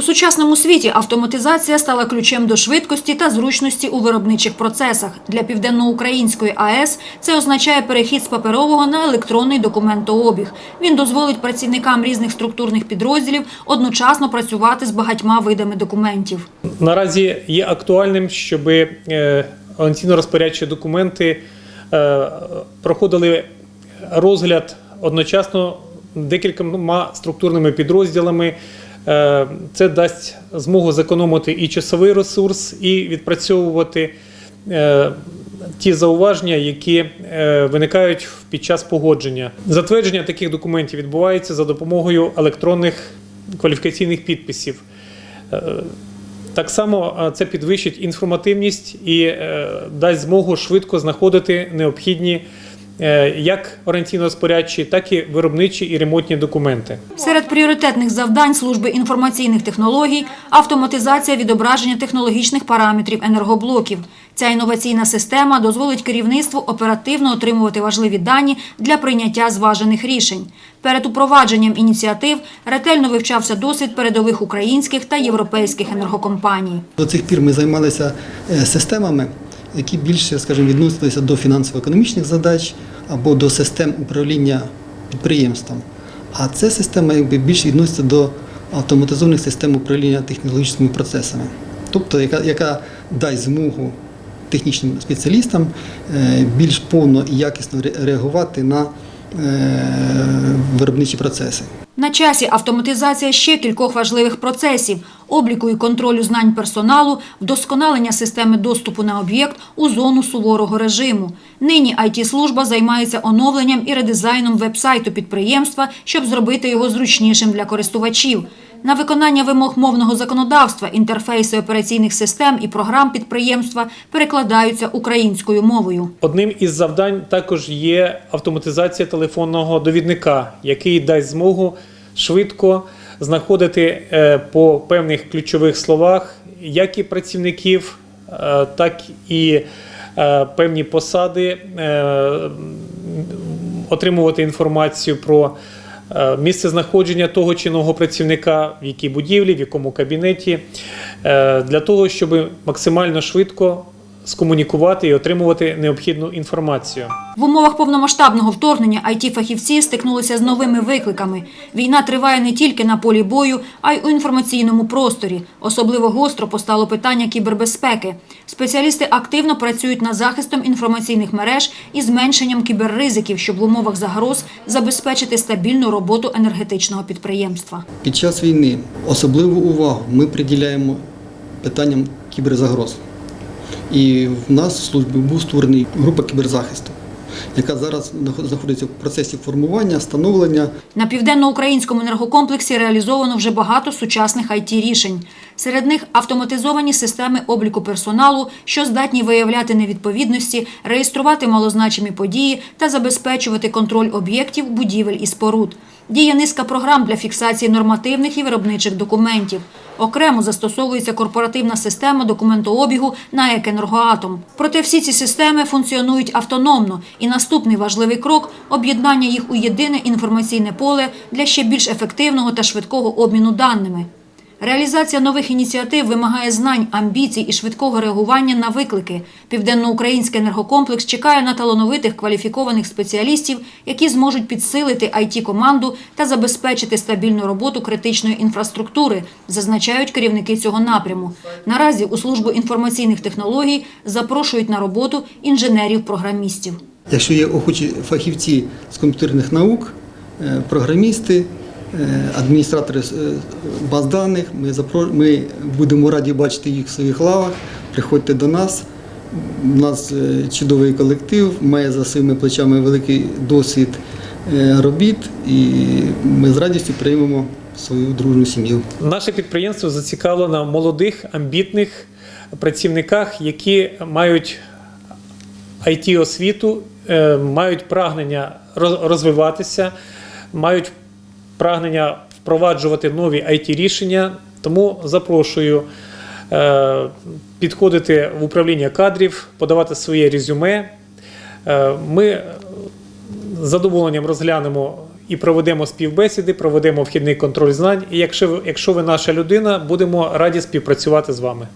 У сучасному світі автоматизація стала ключем до швидкості та зручності у виробничих процесах. Для південноукраїнської АЕС це означає перехід з паперового на електронний документообіг. Він дозволить працівникам різних структурних підрозділів одночасно працювати з багатьма видами документів. Наразі є актуальним, щоб офіційно-розпорядчі документи е, проходили розгляд одночасно декількома структурними підрозділами. Е, Це дасть змогу зекономити і часовий ресурс, і відпрацьовувати е, ті зауваження, які е, виникають під час погодження. Затвердження таких документів відбувається за допомогою електронних кваліфікаційних підписів. Так само це підвищить інформативність і дасть змогу швидко знаходити необхідні як орієнтійно-спорядчі, так і виробничі і ремонтні документи. Серед пріоритетних завдань служби інформаційних технологій автоматизація відображення технологічних параметрів енергоблоків. Ця інноваційна система дозволить керівництву оперативно отримувати важливі дані для прийняття зважених рішень. Перед упровадженням ініціатив ретельно вивчався досвід передових українських та європейських енергокомпаній. До цих пір ми займалися е, системами, які більше, скажімо, відносилися до фінансово-економічних задач або до систем управління підприємством. А ця система якби більше відноситься до автоматизованих систем управління технологічними процесами, тобто яка, яка дасть змогу технічним спеціалістам е, більш повно і якісно реагувати на е, виробничі процеси. На часі автоматизація ще кількох важливих процесів – обліку і контролю знань персоналу, вдосконалення системи доступу на об'єкт у зону суворого режиму. Нині IT-служба займається оновленням і редизайном веб-сайту підприємства, щоб зробити його зручнішим для користувачів. На виконання вимог мовного законодавства інтерфейси операційних систем і програм підприємства перекладаються українською мовою. Одним із завдань також є автоматизація телефонного довідника, який дасть змогу швидко знаходити е, по певних ключових словах як і працівників, е, так і е, певні посади, отримувати інформацію про місце знаходження того чи іного працівника, в якій будівлі, в якому кабінеті, е, для того, щоб максимально швидко скомунікувати і отримувати необхідну інформацію. В умовах повномасштабного вторгнення IT-фахівці стикнулися з новими викликами. Війна триває не тільки на полі бою, а й у інформаційному просторі. Особливо гостро постало питання кібербезпеки. Спеціалісти активно працюють над захистом інформаційних мереж і зменшенням кіберризиків, щоб в умовах загроз забезпечити стабільну роботу енергетичного підприємства. Під час війни особливу увагу ми приділяємо питанням кіберзагроз. І в нас в службі був створений група кіберзахисту, яка зараз знаходиться в процесі формування, встановлення На південноукраїнському енергокомплексі реалізовано вже багато сучасних IT-рішень. Серед них автоматизовані системи обліку персоналу, що здатні виявляти невідповідності, реєструвати малозначимі події та забезпечувати контроль об'єктів, будівель і споруд. Діє низка програм для фіксації нормативних і виробничих документів. Окремо застосовується корпоративна система документообігу на «Екенергоатом». Проте всі ці системи функціонують автономно. І наступний важливий крок – об'єднання їх у єдине інформаційне поле для ще більш ефективного та швидкого обміну даними. Реалізація нових ініціатив вимагає знань, амбіцій і швидкого реагування на виклики. Південноукраїнський енергокомплекс чекає на талановитих кваліфікованих спеціалістів, які зможуть підсилити IT-команду та забезпечити стабільну роботу критичної інфраструктури, зазначають керівники цього напряму. Наразі у службу інформаційних технологій запрошують на роботу інженерів-програмістів. Якщо є охочі фахівці з комп'ютерних наук, е, програмісти, адміністратори е, баз даних, ми, ми будемо раді бачити їх в своїх лавах. Приходьте до нас. У нас е, чудовий колектив, має за своїми плечами великий досвід е, робіт, і ми з радістю приймемо свою дружну сім'ю. Наше підприємство зацікавлено в молодих, амбітних працівниках, які мають it освіту, е, мають прагнення розвиватися, мають прагнення впроваджувати нові it рішення. Тому запрошую е, підходити в управління кадрів, подавати своє резюме. Е, Ми з задоволенням розглянемо і проведемо співбесіди, проведемо вхідний контроль знань. І якщо якщо ви наша людина, будемо раді співпрацювати з вами.